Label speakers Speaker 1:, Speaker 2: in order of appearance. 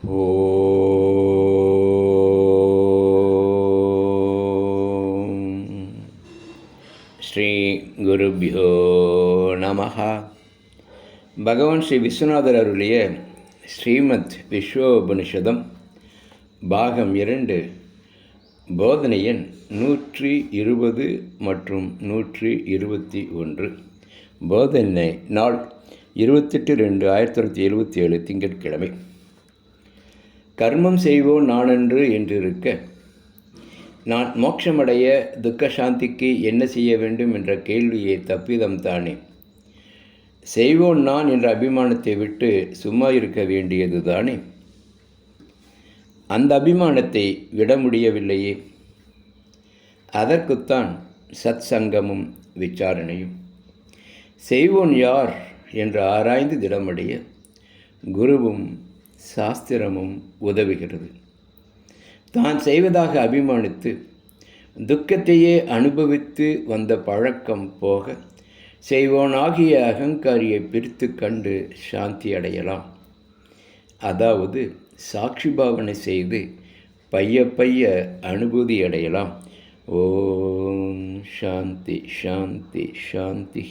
Speaker 1: ஸ்ரீ குருபியோ நமஹா பகவான் ஸ்ரீ விஸ்வநாதர் அருளிய ஸ்ரீமத் விஸ்வோபனிஷதம் பாகம் இரண்டு போதனையின் நூற்றி இருபது மற்றும் நூற்றி இருபத்தி ஒன்று. போதனை நாள் இருபத்தெட்டு ரெண்டு ஆயிரத்தி தொள்ளாயிரத்தி எழுபத்தி ஏழு திங்கட்கிழமை. கர்மம் செய்வோம் நானன்று என்றிருக்க. நான் மோட்சமடைய துக்க சாந்திக்கு என்ன செய்ய வேண்டும் என்ற கேள்வியை தப்பிதம் தானே. செய்வோன் நான் என்ற அபிமானத்தை விட்டு சும்மா இருக்க வேண்டியது தானே. அந்த அபிமானத்தை விட முடியவில்லையே. அதற்குத்தான் சத் சங்கமும் விசாரணையும். செய்வோன் யார் என்று ஆராய்ந்து திடமடைய குருவும் சாஸ்திரமும் உதவுகிறது. தான் செய்வதாக அபிமானித்து துக்கத்தையே அனுபவித்து வந்த பழக்கம் போக செய்வோனாகிய அகங்காரியை பிரித்து கண்டு சாந்தி அடையலாம். அதாவது சாட்சி பாவனை செய்து பைய பைய அனுபூதி அடையலாம். ஓம் சாந்தி சாந்தி சாந்தி